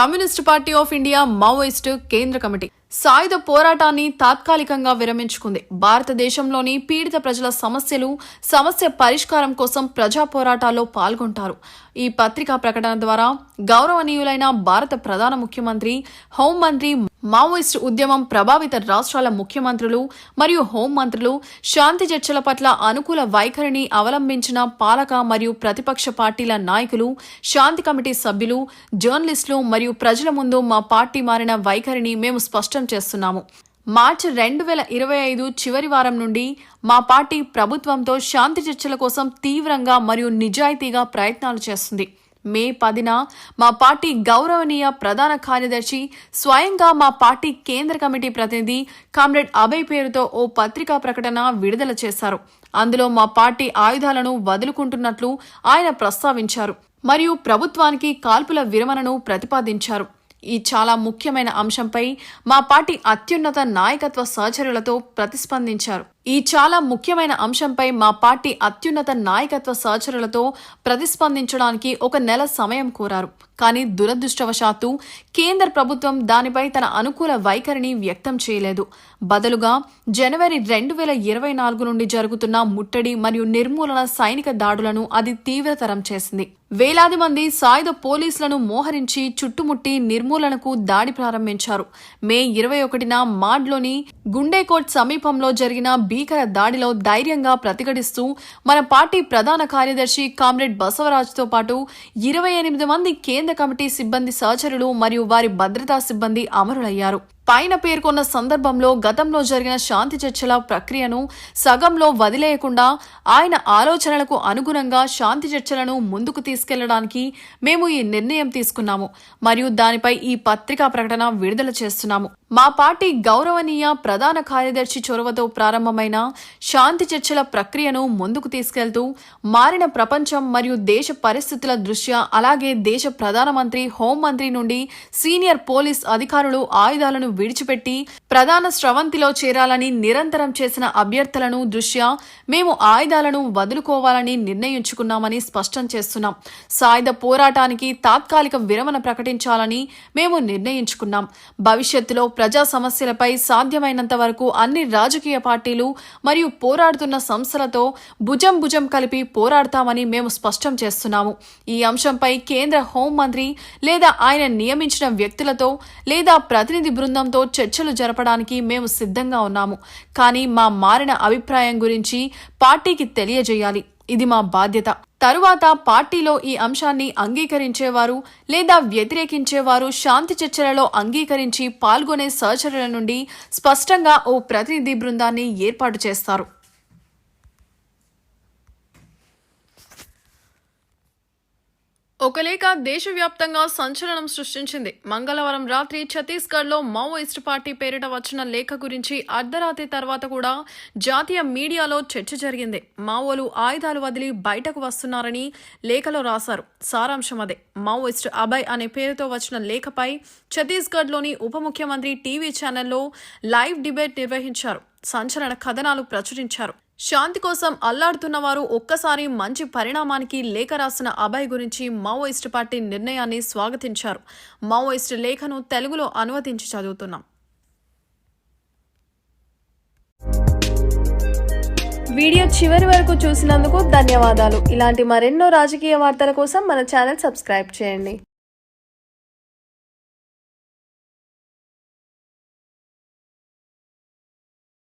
Communist party of India Maoist కేంద్ర committee సాయుధ పోరాటాన్ని తాత్కాలికంగా విరమించుకుంది. భారతదేశంలోని పీడిత ప్రజల సమస్యలు సమస్య పరిష్కారం కోసం ప్రజా పోరాటాల్లో పాల్గొంటారు. ఈ పత్రికా ప్రకటన ద్వారా గౌరవనీయులైన భారత ప్రధాన ముఖ్యమంత్రి హోంమంత్రి మావోయిస్ట్ ఉద్యమం ప్రభావిత రాష్ట్రాల ముఖ్యమంత్రులు మరియు హోంమంత్రులు శాంతి చర్చల పట్ల అనుకూల వైఖరిని అవలంబించిన పాలక మరియు ప్రతిపక్ష పార్టీల నాయకులు శాంతి కమిటీ సభ్యులు జర్నలిస్టులు మరియు ప్రజల ముందు మా పార్టీ మారిన వైఖరిని మేము స్పష్టం చేస్తున్నాము. మార్చి రెండు వేల ఇరవై ఐదు చివరి వారం నుండి మా పార్టీ ప్రభుత్వంతో శాంతి చర్చల కోసం తీవ్రంగా మరియు నిజాయితీగా ప్రయత్నాలు చేస్తుంది. మే పదిన మా పార్టీ గౌరవనీయ ప్రధాన కార్యదర్శి స్వయంగా మా పార్టీ కేంద్ర కమిటీ ప్రతినిధి కామ్రేడ్ అభయ్ పేరుతో ఓ పత్రికా ప్రకటన విడుదల చేశారు. అందులో మా పార్టీ ఆయుధాలను వదులుకుంటున్నట్లు ఆయన ప్రస్తావించారు. మరియు ప్రభుత్వానికి కాల్పుల విరమణను ప్రతిపాదించారు. ఈ చాలా ముఖ్యమైన అంశంపై మా పార్టీ అత్యున్నత నాయకత్వ సహచరులతో ప్రతిస్పందించారు. ఈ చాలా ముఖ్యమైన అంశంపై మా పార్టీ అత్యున్నత నాయకత్వ సహచరులతో ప్రతిస్పందించడానికి ఒక నెల సమయం కోరారు. కానీ దురదృష్టవశాత్తు కేంద్ర ప్రభుత్వం దానిపై తన అనుకూల వైఖరిని వ్యక్తం చేయలేదు. బదులుగా జనవరి రెండు వేల ఇరవై నాలుగు నుండి జరుగుతున్న ముట్టడి మరియు నిర్మూలన సైనిక దాడులను అది తీవ్రతరం చేసింది. వేలాది మంది సాయుధ పోలీసులను మోహరించి చుట్టుముట్టి నిర్మూలనకు దాడి ప్రారంభించారు. మే ఇరవై ఒకటిన మాడ్లోని గుండేకోట్ సమీపంలో జరిగిన భీకర దాడిలో ధైర్యంగా ప్రతిఘటిస్తూ మన పార్టీ ప్రధాన కార్యదర్శి కామ్రేడ్ బసవరాజ్తో పాటు ఇరవై ఎనిమిది మంది కేంద్ర కమిటీ సిబ్బంది సహచరులు మరియు వారి భద్రతా సిబ్బంది అమరులయ్యారు. పైన పేర్కొన్న సందర్భంలో గతంలో జరిగిన శాంతి చర్చల ప్రక్రియను సగంలో వదిలేయకుండా ఆయన ఆలోచనలకు అనుగుణంగా శాంతి చర్చలను ముందుకు తీసుకెళ్ళడానికి మేము ఈ నిర్ణయం తీసుకున్నాము మరియు దానిపై ఈ పత్రికా ప్రకటన విడుదల చేస్తున్నాము. మా పార్టీ గౌరవనీయ ప్రధాన కార్యదర్శి చొరవతో ప్రారంభమైన శాంతి చర్చల ప్రక్రియను ముందుకు తీసుకెళ్తూ మారిన ప్రపంచం మరియు దేశ పరిస్థితుల దృష్ట్యా అలాగే దేశ ప్రధానమంత్రి హోంమంత్రి నుండి సీనియర్ పోలీస్ అధికారులు ఆయుధాలను విడిచిపెట్టి ప్రధాన స్రవంతిలో చేరాలని నిరంతరం చేసిన అభ్యర్థులను దృష్ట్యా మేము ఆయుధాలను వదులుకోవాలని నిర్ణయించుకున్నామని స్పష్టం చేస్తున్నాం. సాయుధ పోరాటానికి తాత్కాలిక విరమణ ప్రకటించాలని మేము నిర్ణయించుకున్నాం. భవిష్యత్తులో ప్రజా సమస్యలపై సాధ్యమైనంత వరకు అన్ని రాజకీయ పార్టీలు మరియు పోరాడుతున్న సంస్థలతో భుజం భుజం కలిపి పోరాడతామని మేము స్పష్టం చేస్తున్నాము. ఈ అంశంపై కేంద్ర హోంమంత్రి లేదా ఆయన నియమించిన వ్యక్తులతో లేదా ప్రతినిధి బృందం ప్రభుత్వంతో చర్చలు జరపడానికి మేము సిద్ధంగా ఉన్నాము. కానీ మా మారిన అభిప్రాయం గురించి పార్టీకి తెలియజేయాలి. ఇది మా బాధ్యత. తరువాత పార్టీలో ఈ అంశాన్ని అంగీకరించేవారు లేదా వ్యతిరేకించేవారు శాంతి చర్చలలో అంగీకరించి పాల్గొనే సహచరుల నుండి స్పష్టంగా ఓ ప్రతినిధి బృందాన్ని ఏర్పాటు చేస్తారు. ఒక లేఖ దేశవ్యాప్తంగా సంచలనం సృష్టించింది. మంగళవారం రాత్రి ఛత్తీస్గఢ్లో మావోయిస్ట్ పార్టీ పేరిట వచ్చిన లేఖ గురించి అర్ధరాత్రి తర్వాత కూడా జాతీయ మీడియాలో చర్చ జరిగింది. మావోలు ఆయుధాలు వదిలి బయటకు వస్తున్నారని లేఖలో రాశారు. సారాంశం అదే. మావోయిస్ట్ అభయ్ అనే పేరుతో వచ్చిన లేఖపై ఛత్తీస్గఢ్లోని ఉప ముఖ్యమంత్రి టీవీ ఛానల్లో లైవ్ డిబేట్ నిర్వహించారు. సంచలన కథనాలు ప్రచురించారు. శాంతి కోసం అల్లాడుతున్న వారు ఒక్కసారి మంచి పరిణామానికి లేఖ రాసిన అభయ్ గురించి మావోయిస్ట్ పార్టీ నిర్ణయాన్ని స్వాగతించారు. మావోయిస్ట్ లేఖను తెలుగులో అనువదించి చదువుతున్నాం. వీడియో చివరి వరకు చూసినందుకు ధన్యవాదాలు. ఇలాంటి మరెన్నో రాజకీయ వార్తల కోసం మన ఛానల్ సబ్స్క్రైబ్ చేయండి.